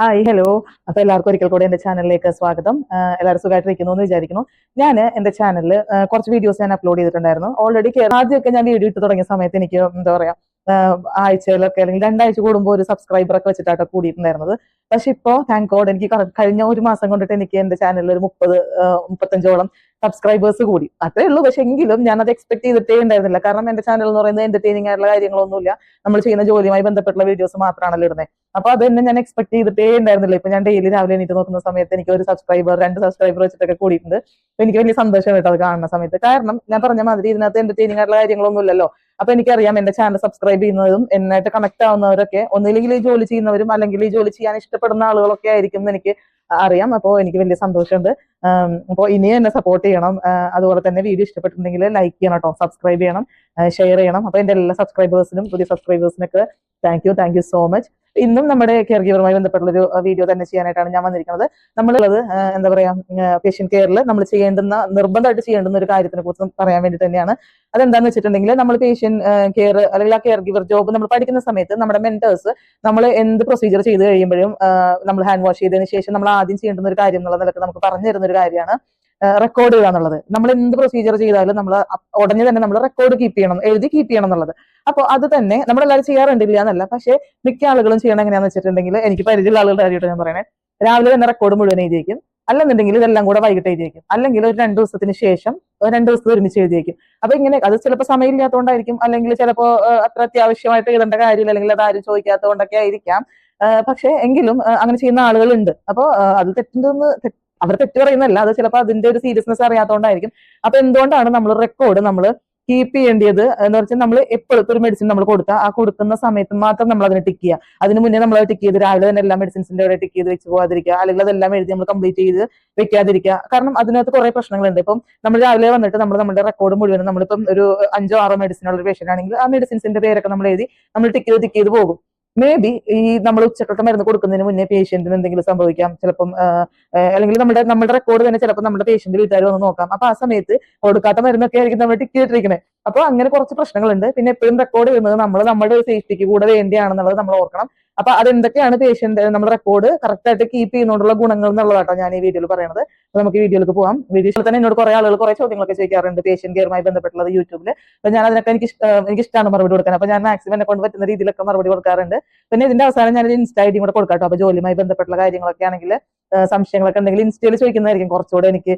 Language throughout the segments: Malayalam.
ഹായ് ഹലോ അപ്പൊ എല്ലാവർക്കും ഒരിക്കൽ കൂടെ എന്റെ ചാനലിലേക്ക് സ്വാഗതം. എല്ലാവരും സുഖമായിട്ടിരിക്കുന്നു എന്ന് വിചാരിക്കുന്നു. ഞാൻ എന്റെ ചാനലിൽ കുറച്ച് വീഡിയോസ് ഞാൻ അപ്ലോഡ് ചെയ്തിട്ടുണ്ടായിരുന്നു. ഓൾറെഡി ആദ്യമൊക്കെ ഞാൻ വീഡിയോ ഇട്ട് തുടങ്ങിയ സമയത്ത് എനിക്ക് എന്താ പറയാ ആഴ്ചയിലൊക്കെ അല്ലെങ്കിൽ രണ്ടാഴ്ച കൂടുമ്പോൾ ഒരു സബ്സ്ക്രൈബർ ഒക്കെ വെച്ചിട്ടാട്ടോ കൂടിയിട്ടുണ്ടായിരുന്നത്. പക്ഷെ ഇപ്പോ താങ്ക് ഗോഡ് എനിക്ക് കഴിഞ്ഞ ഒരു മാസം കൊണ്ടിട്ട് എനിക്ക് എന്റെ ചാനലിൽ ഒരു മുപ്പത് മുപ്പത്തഞ്ചോളം സബ്സ്ക്രൈബേഴ്സ് കൂടി. അത്രേ ഉള്ളൂ. പക്ഷെ എങ്കിലും ഞാൻ അത് എക്സ്പെക്ട് ചെയ്തിട്ടേ ഉണ്ടായിരുന്നില്ല. കാരണം എന്റെ ചാനൽ എന്ന് പറയുന്നത് എന്റർടൈനിങ് ആയിട്ടുള്ള കാര്യങ്ങളൊന്നുമില്ല. നമ്മൾ ചെയ്യുന്ന ജോലിയുമായി ബന്ധപ്പെട്ടുള്ള വീഡിയോസ് മാത്രമാണല്ലോ ഇടുന്നത് അപ്പൊ അത് തന്നെ ഞാൻ എക്സ്പെക്ട് ചെയ്തിട്ടേ ഉണ്ടായിരുന്നില്ല. ഇപ്പൊ ഞാൻ ഡെയിലി രാവിലെ എണീറ്റ് നോക്കുന്ന സമയത്ത് എനിക്ക് ഒരു സബ്സ്ക്രൈബർ രണ്ട് സബ്സ്ക്രൈബർ വെച്ചിട്ടൊക്കെ കൂടിയിട്ടുണ്ട്. എനിക്ക് വലിയ സന്തോഷം കേട്ടോ അത് കാണുന്ന സമയത്ത്. കാരണം ഞാൻ പറഞ്ഞ മാതിരി ഇതിനകത്ത് എന്റർടൈനിങ് ആയിട്ടുള്ള കാര്യങ്ങളൊന്നും ഇല്ലല്ലോ അപ്പൊ എനിക്കറിയാം എന്റെ ചാനൽ സബ്സ്ക്രൈബ് ചെയ്യുന്നതും എന്നായിട്ട് കണക്ട് ആവുന്നവരൊക്കെ. ഒന്നില്ലെങ്കിൽ ഈ ജോലി ചെയ്യുന്നവരും അല്ലെങ്കിൽ ഈ ജോലി ചെയ്യാൻ ഇഷ്ടപ്പെടുന്ന ആളുകളൊക്കെ ആയിരിക്കും എന്ന് എനിക്ക് അറിയാം. അപ്പോൾ എനിക്ക് വലിയ സന്തോഷമുണ്ട്. അപ്പോൾ ഇനിയും എന്നെ സപ്പോർട്ട് ചെയ്യണം. അതുപോലെ തന്നെ വീഡിയോ ഇഷ്ടപ്പെട്ടിട്ടുണ്ടെങ്കിൽ ലൈക്ക് ചെയ്യണം കേട്ടോ സബ്സ്ക്രൈബ് ചെയ്യണം ഷെയർ ചെയ്യണം. അപ്പൊ എന്റെ എല്ലാ സബ്സ്ക്രൈബേഴ്സിനും പുതിയ സബ്സ്ക്രൈബേഴ്സിനൊക്കെ thank you thank you so much ഇന്നും നമ്മുടെ കെയർ ഗീവറുമായി ബന്ധപ്പെട്ടുള്ള ഒരു വീഡിയോ തന്നെ ചെയ്യാനായിട്ടാണ് ഞാൻ വന്നിരിക്കുന്നത്. നമ്മളുള്ളത് എന്താ പറയാ പേഷ്യന്റ് കെയറിൽ നമ്മൾ ചെയ്യേണ്ടുന്ന നിർബന്ധമായിട്ട് ചെയ്യേണ്ടുന്ന ഒരു കാര്യത്തിനെ കുറിച്ച് പറയാൻ വേണ്ടി തന്നെയാണ്. അതെന്താന്ന് വെച്ചിട്ടുണ്ടെങ്കിൽ നമ്മൾ പേഷ്യന്റ് കെയർ അല്ലെങ്കിൽ ആ കെയർ ഗീവർ ജോബ് നമ്മൾ പഠിക്കുന്ന സമയത്ത് നമ്മുടെ മെന്റേഴ്സ് നമ്മൾ എന്ത് പ്രൊസീജിയർ ചെയ്ത് കഴിയുമ്പോഴും നമ്മൾ ഹാൻഡ് വാഷ് ചെയ്തതിന് ശേഷം നമ്മൾ ആദ്യം ചെയ്യേണ്ടുന്ന ഒരു കാര്യം എന്നുള്ള നിലയ്ക്ക് നമുക്ക് പറഞ്ഞു തരുന്ന ഒരു കാര്യമാണ്. റെക്കോർഡ് ചെയ്യുക എന്നുള്ളത് നമ്മൾ എന്ത് പ്രൊസീജിയർ ചെയ്താലും നമ്മൾ ഉടനെ തന്നെ നമ്മൾ റെക്കോർഡ് കീപ്പ് ചെയ്യണം എഴുതി കീപ്പ് ചെയ്യണം എന്നുള്ളത്. അപ്പോൾ അത് തന്നെ നമ്മളെല്ലാവരും ചെയ്യാറുണ്ടില്ല എന്നല്ല. പക്ഷേ മിക്ക ആളുകളും ചെയ്യണം എങ്ങനെയാന്ന് വെച്ചിട്ടുണ്ടെങ്കിൽ എനിക്ക് പരിചയമുള്ള ആളുകളുടെ കാര്യമായിട്ട് ഞാൻ പറയണേ. രാവിലെ തന്നെ റെക്കോർഡ് മുഴുവൻ എഴുതി വയ്ക്കും അല്ലെന്നുണ്ടെങ്കിൽ ഇതെല്ലാം കൂടെ വൈകിട്ട് എഴുതി വയ്ക്കും അല്ലെങ്കിൽ ഒരു രണ്ട് ദിവസത്തിന് ശേഷം രണ്ട് ദിവസം ഒരുമിച്ച് എഴുതി വയ്ക്കും അപ്പൊ ഇങ്ങനെ അത് ചിലപ്പോൾ സമയമില്ലാത്തതുകൊണ്ടായിരിക്കും. അല്ലെങ്കിൽ ചിലപ്പോൾ അത്ര അത്യാവശ്യമായിട്ട് എഴുതേണ്ട കാര്യമില്ല. അല്ലെങ്കിൽ അത് ആരും ചോദിക്കാത്തതുകൊണ്ടൊക്കെ ആയിരിക്കാം. പക്ഷെ എങ്കിലും അങ്ങനെ ചെയ്യുന്ന ആളുകളുണ്ട്. അപ്പോൾ അത് തെറ്റുണ്ടെന്ന് തെ- അവർ തെറ്റ് പറയുന്നല്ല അത് ചിലപ്പോൾ അതിന്റെ ഒരു സീരിയസ്നെസ് അറിയാത്തതുകൊണ്ടായിരിക്കും അപ്പൊ എന്തുകൊണ്ടാണ് നമ്മൾ റെക്കോർഡ് നമ്മൾ കീപ്പ് ചെയ്യേണ്ടത്? എന്ന് വെച്ചാൽ നമ്മൾ എപ്പോഴത്തെ ഒരു മെഡിസിൻ നമ്മൾ കൊടുത്താൽ ആ കൊടുക്കുന്ന സമയത്ത് മാത്രം നമ്മൾ അതിനെ ടിക്ക് ചെയ്യുക അതിന് മുന്നേ നമ്മൾ ടിക്ക് ചെയ്ത് രാവിലെ തന്നെ എല്ലാ മെഡിസിൻസിന്റെ അവിടെ ടിക്ക് ചെയ്ത് വെച്ച് പോകാതിരിക്കുക അല്ലെങ്കിൽ അതെല്ലാം എഴുതി നമ്മൾ കംപ്ലീറ്റ് ചെയ്ത് വെക്കാതിരിക്കുക. കാരണം അതിനകത്ത് കുറെ പ്രശ്നങ്ങളുണ്ട്. ഇപ്പം നമ്മൾ രാവിലെ വന്നിട്ട് നമ്മൾ നമ്മുടെ റെക്കോർഡ് മുഴുവൻ നമ്മളിപ്പം ഒരു അഞ്ചോ ആറോ മെഡിസിൻ ഉള്ള ഒരു പേഷ്യന്റ് ആണെങ്കിൽ ആ മെഡിസിൻസിന്റെ പേരൊക്കെ നമ്മൾ എഴുതി നമ്മൾ ടിക്ക് ചെയ്ത് ടിക്ക് ചെയ്ത് പോകും. മേ ബി ഈ നമ്മൾ ഉച്ചക്കൊക്കെ മരുന്ന് കൊടുക്കുന്നതിന് മുന്നേ പേഷ്യന്റിന് എന്തെങ്കിലും സംഭവിക്കാം. ചിലപ്പം അല്ലെങ്കിൽ നമ്മുടെ നമ്മുടെ റെക്കോർഡ് തന്നെ ചിലപ്പോൾ നമ്മുടെ പേഷ്യന്റ് വീട്ടുകാർ വന്ന് നോക്കാം. അപ്പൊ ആ സമയത്ത് കൊടുക്കാത്ത മരുന്നൊക്കെ ആയിരിക്കും നമ്മൾ ടിക്ക് ചെയ്തിരിക്കുന്നത് അപ്പൊ അങ്ങനെ കുറച്ച് പ്രശ്നങ്ങളുണ്ട്. പിന്നെ എപ്പോഴും റെക്കോർഡ് ചെയ്യുന്നത് നമ്മൾ നമ്മുടെ സേഫ്റ്റിക്ക് കൂടെ വേണ്ടിയാണെന്നുള്ളത് നമ്മൾ ഓർക്കണം. അപ്പൊ അതെന്തൊക്കെയാണ് പേഷ്യന്റ് നമ്മുടെ റെക്കോർഡ് കറക്റ്റ് ആയിട്ട് കീപ്പ് ചെയ്യുന്നതുകൊണ്ടുള്ള ഗുണങ്ങൾ എന്നുള്ളതാട്ടോ ഞാൻ ഈ വീഡിയോയിൽ പറയുന്നത് നമുക്ക് വീഡിയോയിലേക്ക് പോകാം വീഡിയോയിൽ തന്നെ എന്നോട് കുറെ ആളുകൾ കുറെ ചോദ്യങ്ങളൊക്കെ ചോദിക്കാറുണ്ട് പേഷ്യന്റ് കെയറുമായി ബന്ധപ്പെട്ടുള്ളത് യൂട്യൂബിൽ. അപ്പൊ ഞാൻ അതിനൊക്കെ എനിക്ക് എനിക്ക് ഇഷ്ടമാണ് മറുപടി കൊടുക്കാൻ. അപ്പൊ ഞാൻ മാക്സിമം എന്നെ കൊണ്ട് പറ്റുന്ന രീതിയിലൊക്കെ മറുപടി കൊടുക്കാറുണ്ട്. പിന്നെ ഇതിന്റെ അവസാനം ഞാൻ ഇൻസ്റ്റ ഐ ഡി കൂടെ കൊടുക്കാം കേട്ടോ. അപ്പൊ ജോലിയുമായി ബന്ധപ്പെട്ടുള്ള കാര്യങ്ങളൊക്കെ ആണെങ്കിൽ സംശയങ്ങളൊക്കെ എന്തെങ്കിലും ഇൻസ്റ്റയിൽ ചോദിക്കുന്നതായിരിക്കും. കുറച്ചുകൂടെ എനിക്ക്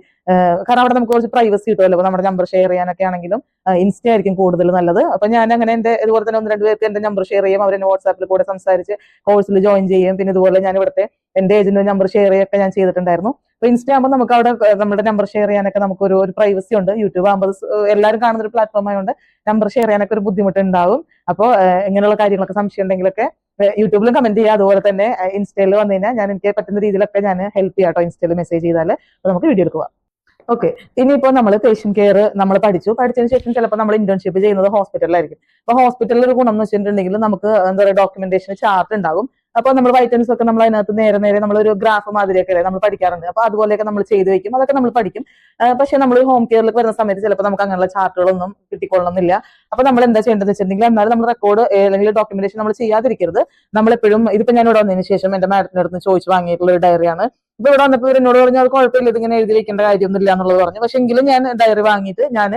കാരണം അവിടെ നമുക്ക് കുറച്ച് പ്രൈവസി കിട്ടുമല്ലോ. നമ്മുടെ നമ്പർ ഷെയർ ചെയ്യാനൊക്കെ ആണെങ്കിലും ഇൻസ്റ്റ ആയിരിക്കും കൂടുതൽ നല്ലത്. അപ്പൊ ഞാൻ അങ്ങനെ എന്റെ ഇതുപോലെ തന്നെ ഒന്ന് രണ്ട് പേർക്ക് എന്റെ നമ്പർ ഷെയർ ചെയ്യും. അവരെന്നെ വാട്സാപ്പിൽ കൂടെ സംസാരിച്ച് കോഴ്സിൽ ജോയിൻ ചെയ്യും പിന്നെ ഇതുപോലെ ഞാൻ ഇവിടുത്തെ എന്റെ ഏജന്റ് നമ്പർ ഷെയർ ചെയ്യൊക്കെ ഞാൻ ചെയ്തിട്ടുണ്ടായിരുന്നു. അപ്പൊ ഇൻസ്റ്റ ആകുമ്പോൾ നമുക്ക് അവിടെ നമ്മുടെ നമ്പർ ഷെയർ ചെയ്യാനൊക്കെ നമുക്ക് ഒരു ഒരു പ്രൈവസി ഉണ്ട്. യൂട്യൂബ് ആകുമ്പോൾ എല്ലാവരും കാണുന്ന ഒരു പ്ലാറ്റ്ഫോം ആയതുകൊണ്ട് നമ്പർ ഷെയർ ചെയ്യാനൊക്കെ ഒരു ബുദ്ധിമുട്ട് ഉണ്ടാവും അപ്പോൾ ഇങ്ങനെയുള്ള കാര്യങ്ങളൊക്കെ സംശയം ഉണ്ടെങ്കിലൊക്കെ യൂട്യൂബിലും കമന്റ് ചെയ്യുക. അതുപോലെ തന്നെ ഇൻസ്റ്റയിൽ വന്നു കഴിഞ്ഞാൽ ഞാൻ എനിക്ക് പറ്റുന്ന രീതിയിലൊക്കെ ഞാൻ ഹെൽപ്പ് ചെയ്യാം കേട്ടോ ഇൻസ്റ്റയിൽ മെസ്സേജ് ചെയ്താൽ നമുക്ക് വീഡിയോ എടുക്കുക ഓക്കെ ഇനിയിപ്പോ നമ്മൾ പേഷ്യന്റ് കെയർ നമ്മൾ പഠിച്ചു. പഠിച്ചതിന് ശേഷം ചിലപ്പോൾ നമ്മൾ ഇന്റേൺഷിപ്പ് ചെയ്യുന്നത് ഹോസ്പിറ്റലിലായിരിക്കും അപ്പൊ ഹോസ്പിറ്റലിൽ ഒരു ഗുണം എന്ന് വെച്ചിട്ടുണ്ടെങ്കിൽ നമുക്ക് എന്താ പറയുക ഡോക്യുമെന്റേഷൻ ചാർട്ട് ഉണ്ടാകും. അപ്പൊ നമ്മൾ വൈറ്റമിൻസ് ഒക്കെ നമ്മൾ അതിനകത്ത് നേരെ നേരെ നമ്മൾ ഒരു ഗ്രാഫ് മാതിരിയൊക്കെ നമ്മൾ പഠിക്കാറുണ്ട്. അപ്പൊ അതുപോലെയൊക്കെ നമ്മൾ ചെയ്തു വെക്കും അതൊക്കെ നമ്മൾ പഠിക്കും. പക്ഷെ നമ്മൾ ഹോം കെയറിലേക്ക് വരുന്ന സമയത്ത് ചിലപ്പോൾ നമുക്ക് അങ്ങനെയുള്ള ചാർട്ടുകളൊന്നും കിട്ടിക്കൊള്ളണമെന്നില്ല. അപ്പൊ നമ്മൾ എന്താ ചെയ്യേണ്ടത് വെച്ചിട്ടുണ്ടെങ്കിൽ എന്നാലും നമ്മൾ റെക്കോർഡ് അല്ലെങ്കിൽ ഡോക്യുമെന്റേഷൻ നമ്മൾ ചെയ്യാതിരിക്കരുത്. നമ്മൾ എപ്പോഴും ഇതിപ്പോ ഞാൻ ഇവിടെ വന്നതിന് ശേഷം എന്റെ മാഡത്തിന്റെ അടുത്ത് ചോദിച്ചു വാങ്ങിയിട്ടുള്ള ഒരു ഡയറിയാണ് ഇപ്പൊ ഇവിടെ വന്നപ്പോൾ എന്നോട് പറഞ്ഞു അത് കുഴപ്പമില്ല ഇതിങ്ങനെ എഴുതി വെക്കേണ്ട കാര്യമൊന്നുമില്ല എന്നുള്ളത് പറഞ്ഞു. പക്ഷെ എങ്കിലും ഞാൻ ഡയറി വാങ്ങിയിട്ട് ഞാൻ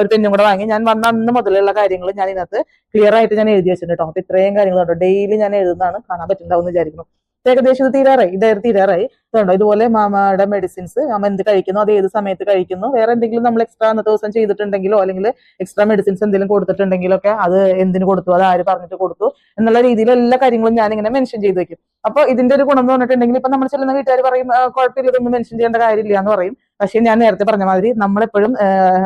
ഒരു പെന്നും കൂടെ വാങ്ങി. ഞാൻ വന്ന അന്ന് മുതലുള്ള കാര്യങ്ങൾ ഞാൻ ഇതിനകത്ത് ക്ലിയർ ആയിട്ട് ഞാൻ എഴുതി വെച്ചിട്ടുണ്ട് കേട്ടോ ഇത്രയും കാര്യങ്ങളുണ്ടോ ഡെയിലി ഞാൻ എഴുതുന്നതാണ്. കാണാൻ പറ്റുന്നുണ്ടാവും വിചാരിക്കുന്നു. ഏകദേശം ഇത് തീരാറായി. ഈ തീരാറായി. ഇതുണ്ടോ ഇതുപോലെ മാമയുടെ മെഡിസിൻസ് അമ്മ എന്ത് കഴിക്കുന്നു? അത് ഏത് സമയത്ത് കഴിക്കുന്നു? വേറെ എന്തെങ്കിലും നമ്മൾ എക്സ്ട്രാ അന്നത്തെ ദിവസം ചെയ്തിട്ടുണ്ടെങ്കിലോ അല്ലെങ്കിൽ എക്സ്ട്രാ മെഡിസിൻസ് എന്തെങ്കിലും കൊടുത്തിട്ടുണ്ടെങ്കിലോ ഒക്കെ അത് എന്തിന് കൊടുത്തു? അത് ആര് പറഞ്ഞിട്ട് കൊടുത്തു? എന്നുള്ള രീതിയിൽ എല്ലാ കാര്യങ്ങളും ഞാൻ ഇങ്ങനെ മെൻഷൻ ചെയ്ത് വെക്കും. അപ്പൊ ഇതിന്റെ ഒരു ഗുണം എന്ന് പറഞ്ഞിട്ടുണ്ടെങ്കിൽ ഇപ്പൊ നമ്മൾ ചെല്ലുന്ന വീട്ടുകാർ പറയും കുഴപ്പമില്ല ഇതൊന്നും മെൻഷൻ ചെയ്യേണ്ട കാര്യമില്ല എന്ന് പറയും. പക്ഷെ ഞാൻ നേരത്തെ പറഞ്ഞ മാതിരി നമ്മളെപ്പോഴും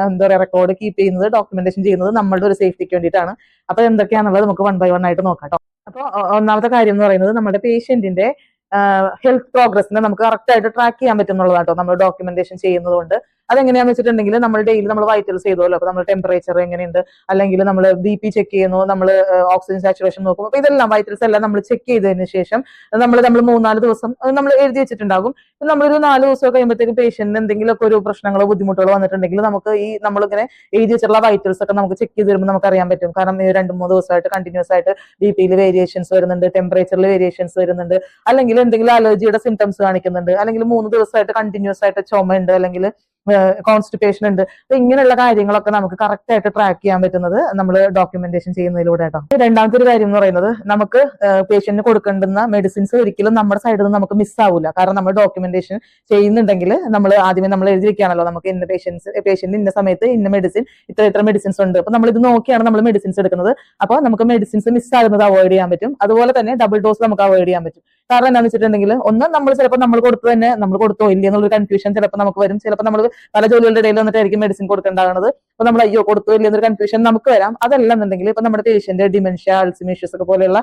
എന്താ പറയുക റെക്കോർഡ് കീപ്പ് ചെയ്യുന്നത് ഡോക്യുമെന്റേഷൻ ചെയ്യുന്നത് നമ്മളുടെ ഒരു സേഫ്റ്റിക്ക് വേണ്ടിയിട്ടാണ്. അപ്പൊ എന്തൊക്കെയാണെന്നുള്ളത് നമുക്ക് വൺ ബൈ വൺ ആയിട്ട് നോക്കാം കേട്ടോ. അപ്പൊ ഒന്നാമത്തെ കാര്യം എന്ന് പറയുന്നത് നമ്മുടെ പേഷ്യന്റിന്റെ ഹെൽത്ത് പ്രോഗ്രസിനെ നമുക്ക് കറക്റ്റ് ആയിട്ട് ട്രാക്ക് ചെയ്യാൻ പറ്റുന്നുള്ളതാട്ടോ നമ്മൾ ഡോക്യുമെന്റേഷൻ ചെയ്യുന്നതുകൊണ്ട് അതെങ്ങനെയാന്ന് വെച്ചിട്ടുണ്ടെങ്കിൽ നമ്മൾ ഡെയിലി നമ്മൾ വൈറ്റൽസ് ചെയ്തോല്ലോ. അപ്പൊ നമ്മൾ ടെമ്പറേച്ചർ എങ്ങനെയുണ്ട്? അല്ലെങ്കിൽ നമ്മൾ ബി പി ചെക്ക് ചെയ്യുന്നു നമ്മൾ ഓക്സിജൻ സാച്ചുറേഷൻ നോക്കും. അപ്പൊ ഇതെല്ലാം വൈറ്റൽസ് എല്ലാം നമ്മൾ ചെക്ക് ചെയ്തതിന് ശേഷം നമ്മൾ നമ്മൾ മൂന്നാൽ ദിവസം നമ്മൾ എഴുതി വെച്ചിട്ടുണ്ടാകും. നമ്മളൊരു നാല് ദിവസം കഴിയുമ്പോഴത്തേക്കും പേഷ്യന്റിന് എന്തെങ്കിലുമൊക്കെ ഒരു പ്രശ്നങ്ങളോ ബുദ്ധിമുട്ടുകളോ വന്നിട്ടുണ്ടെങ്കിൽ നമുക്ക് ഈ നമ്മളിങ്ങനെ എഴുതി വെച്ചിട്ടുള്ള വൈറ്റൽസ് ഒക്കെ നമുക്ക് ചെക്ക് ചെയ്ത് വരുമ്പോൾ നമുക്ക് അറിയാൻ പറ്റും. കാരണം ഈ രണ്ട് മൂന്ന് ദിവസമായിട്ട് കണ്ടിന്യൂസ് ആയിട്ട് ബി പിയിൽ വേരിയേഷൻസ് വരുന്നുണ്ട് ടെമ്പറേച്ചറിൽ വേരിയേഷൻസ് വരുന്നുണ്ട്. അല്ലെങ്കിൽ എന്തെങ്കിലും അലർജിയുടെ സിംറ്റംസ് കാണിക്കുന്നുണ്ട്. അല്ലെങ്കിൽ മൂന്ന് ദിവസമായിട്ട് കണ്ടിന്യൂസ് ആയിട്ട് ചുമ ഉണ്ട്. അല്ലെങ്കിൽ കോൺസ്റ്റിപ്പേഷൻ ഉണ്ട്. അപ്പൊ ഇങ്ങനെയുള്ള കാര്യങ്ങളൊക്കെ നമുക്ക് കറക്റ്റ് ആയിട്ട് ട്രാക്ക് ചെയ്യാൻ പറ്റുന്നത് നമ്മൾ ഡോക്യുമെന്റേഷൻ ചെയ്യുന്നതിലൂടെ കേട്ടോ രണ്ടാമത്തെ ഒരു കാര്യം എന്ന് പറയുന്നത് നമുക്ക് പേഷ്യന്റിന് കൊടുക്കേണ്ടുന്ന മെഡിസിൻസ് ഒരിക്കലും നമ്മുടെ സൈഡിൽ നിന്ന് നമുക്ക് മിസ് ആവില്ല കാരണം നമ്മൾ ഡോക്യുമെന്റേഷൻ ചെയ്യുന്നുണ്ടെങ്കിൽ നമ്മൾ ആദ്യമേ നമ്മൾ എഴുതി വെക്കുകയാണല്ലോ നമുക്ക് ഇന്ന പേഷ്യൻസ് പേഷ്യന്റ് ഇന്ന സമയത്ത് ഇന്ന മെഡിസിൻ ഇത്ര ഇത്ര മെഡിസിൻസ് ഉണ്ട്. അപ്പൊ നമ്മൾ ഇത് നോക്കിയാണ് നമ്മൾ മെഡിസിൻസ് എടുക്കുന്നത്. അപ്പോൾ നമുക്ക് മെഡിസിൻസ് മിസ് ആകുന്നത് അവോയ്ഡ് ചെയ്യാൻ പറ്റും. അതുപോലെ തന്നെ ഡബിൾ ഡോസ് നമുക്ക് അവോയ്ഡ് ചെയ്യാൻ പറ്റും. കാരണം എന്താണെന്ന് വെച്ചിട്ടുണ്ടെങ്കിൽ ഒന്ന് നമ്മൾ ചിലപ്പോൾ നമ്മൾ കൊടുത്തു തന്നെ നമ്മൾ കൊടുത്തോ ഇല്ല എന്നുള്ളൊരു കൺഫ്യൂഷൻ ചിലപ്പോൾ നമുക്ക് വരും. ചിലപ്പോൾ നമ്മൾ പല ജോലികളുടെ ഇടയിൽ വന്നിട്ടായിരിക്കും മെഡിസിൻ കൊടുക്കേണ്ടാകുന്നത് അപ്പൊ നമ്മൾ അയ്യോ കൊടുത്തു എന്നൊരു കൺഫ്യൂഷൻ നമുക്ക് വരാം. അതല്ല എന്നുണ്ടെങ്കിൽ ഇപ്പൊ നമ്മുടെ പേഷ്യന്റ് ഡിമെൻഷ്യ അൾസിമേഷ്യസ് ഒക്കെ പോലെയുള്ള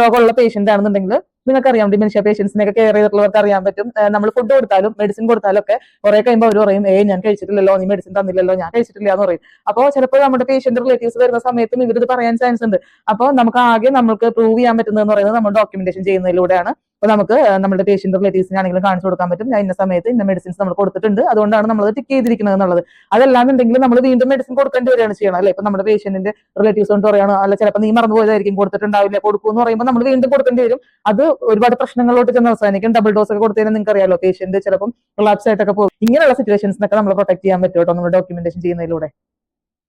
രോഗമുള്ള പേഷ്യന്റ് ആണെന്നുണ്ടെങ്കിൽ നിങ്ങൾക്കറിയാം ഡിമെൻഷ്യ പേഷ്യൻസിനെയൊക്കെ കെയർ ചെയ്തിട്ടുള്ളവർക്ക് അറിയാൻ പറ്റും. നമ്മൾ ഫുഡ് കൊടുത്താലും മെഡിസിൻ കൊടുത്താലും ഒക്കെ കുറെ കഴിയുമ്പോൾ അവർ പറയും ഏ ഞാൻ കഴിച്ചിട്ടില്ലല്ലോ നീ മെഡിസിൻ തന്നില്ലല്ലോ ഞാൻ കഴിച്ചിട്ടില്ല എന്ന് പറയും. അപ്പോൾ ചിലപ്പോൾ നമ്മുടെ പേഷ്യന്റ് റിലേറ്റീവ്സ് വരുന്ന സമയത്തും ഇവരിത് പറയാൻ ചാൻസ് ഉണ്ട്. അപ്പോൾ നമുക്ക് ആകെ നമുക്ക് പ്രൂവ് ചെയ്യാൻ പറ്റുന്നതെന്ന് പറയുന്നത് നമ്മൾ ഡോക്യുമെന്റേഷൻ ചെയ്യുന്നതിലൂടെയാണ്. നമുക്ക് നമ്മുടെ പേഷ്യന്റ് റിലേറ്റീവ്സിനാണെങ്കിലും കാണിച്ചു കൊടുക്കാൻ പറ്റും. ഞാൻ ഇന്ന സമയത്ത് ഇന്ന മെഡിസിൻസ് നമ്മൾ കൊടുത്തിട്ടുണ്ട്. അതുകൊണ്ടാണ് നമ്മൾ ടിക്ക് ചെയ്തിരിക്കുന്നത് എന്നുള്ളത്. അതല്ലാന്നുണ്ടെങ്കിൽ നമ്മൾ വീണ്ടും മെഡിസിൻ കൊടുക്കേണ്ടി വരികയാണ് ചെയ്യണം അല്ലെ? ഇപ്പൊ നമ്മുടെ പേഷ്യന്റിന്റെ റിലേറ്റീവ്സ് കൊണ്ട് പറയണം അല്ല ചിലപ്പോൾ നീ മറന്നു പോയതായിരിക്കും കൊടുത്തിട്ടുണ്ടാവില്ല കൊടുക്കും എന്ന് പറയുമ്പോൾ നമ്മൾ വീണ്ടും കൊടുക്കേണ്ടി വരും. അത് ഒരുപാട് പ്രശ്നങ്ങളോട്ട് ചെന്ന് അവസാനിക്കും. ഡബിൾ ഡോസ് ഒക്കെ കൊടുത്തതിന് നിങ്ങൾക്ക് അറിയാലോ പേഷ്യന്റ് ചിലപ്പം റിലാപ്സ് ആയിട്ടൊക്കെ പോകും. ഇങ്ങനെയുള്ള സിറ്റുവേഷൻസിനൊക്കെ നമ്മൾ പ്രൊട്ടക്ട് ചെയ്യാൻ പറ്റും കേട്ടോ നമ്മൾ ഡോക്യുമെന്റേഷൻ ചെയ്യുന്നതിലൂടെ.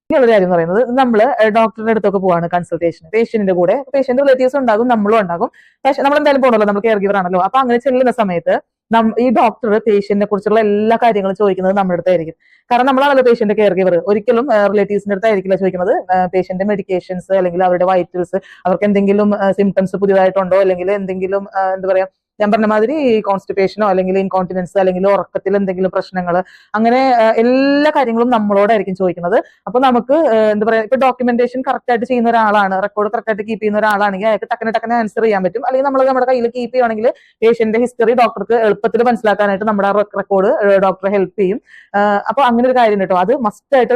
ഇങ്ങനെയുള്ള കാര്യം എന്ന് പറയുന്നത് നമ്മൾ ഡോക്ടറുടെ അടുത്തൊക്കെ പോവാണ് കൺസൾട്ടേഷൻ പേഷ്യന്റിന്റെ കൂടെ പേഷ്യന്റ് റിലേറ്റീവ്സ് ഉണ്ടാകും നമ്മളും ഉണ്ടാകും. പക്ഷെ നമ്മൾ എന്തായാലും പോകണല്ലോ നമ്മൾ കെയർ ഗിവർ ആണല്ലോ. അപ്പൊ അങ്ങനെ ചെല്ലുന്ന സമയത്ത് ഈ ഡോക്ടർ പേഷ്യന്റിനെ കുറിച്ചുള്ള എല്ലാ കാര്യങ്ങളും ചോദിക്കുന്നത് നമ്മുടെ അടുത്തായിരിക്കും. കാരണം നമ്മളാണല്ലോ പേഷ്യന്റ് കെയർ ഗിവർ ഒരിക്കലും റിലേറ്റീവ്സിന്റെ അടുത്തായിരിക്കില്ല ചോദിക്കുന്നത്. പേഷ്യന്റ് മെഡിക്കേഷൻസ് അല്ലെങ്കിൽ അവരുടെ വൈറ്റൽസ് അവർക്ക് എന്തെങ്കിലും സിംറ്റംസ് പുതിയതായിട്ടുണ്ടോ? അല്ലെങ്കിൽ എന്തെങ്കിലും എന്താ പറയാ ഞാൻ പറഞ്ഞ മാതിരി കോൺസ്റ്റിപ്പേഷനോ അല്ലെങ്കിൽ ഇൻകോണ്ടിനൻസ് അല്ലെങ്കിൽ ഉറക്കത്തിൽ എന്തെങ്കിലും പ്രശ്നങ്ങൾ അങ്ങനെ എല്ലാ കാര്യങ്ങളും നമ്മളോടായിരിക്കും ചോദിക്കുന്നത്. അപ്പൊ നമുക്ക് എന്താ പറയാ ഇപ്പൊ ഡോക്യുമെന്റേഷൻ കറക്റ്റ് ആയിട്ട് ചെയ്യുന്ന ഒരാളാണ് റെക്കോർഡ് കറക്റ്റ് ആയിട്ട് കീപ്പ് ചെയ്യുന്ന ഒരാളാണെങ്കിൽ അയാൾക്ക് ടക്കനെ ടക്കനെ ആൻസർ ചെയ്യാൻ പറ്റും. അല്ലെങ്കിൽ നമ്മൾ നമ്മുടെ കയ്യിൽ കീപ്പ് ചെയ്യുകയാണെങ്കിൽ പേഷ്യന്റെ ഹിസ്റ്ററി ഡോക്ടർക്ക് എളുപ്പത്തിൽ മനസ്സിലാക്കാനായിട്ട് നമ്മുടെ റെക്കോർഡ് ഡോക്ടറെ ഹെൽപ്പ് ചെയ്യും. അപ്പൊ അങ്ങനെ ഒരു കാര്യം കേട്ടോ. അത് മസ്റ്റ് ആയിട്ട്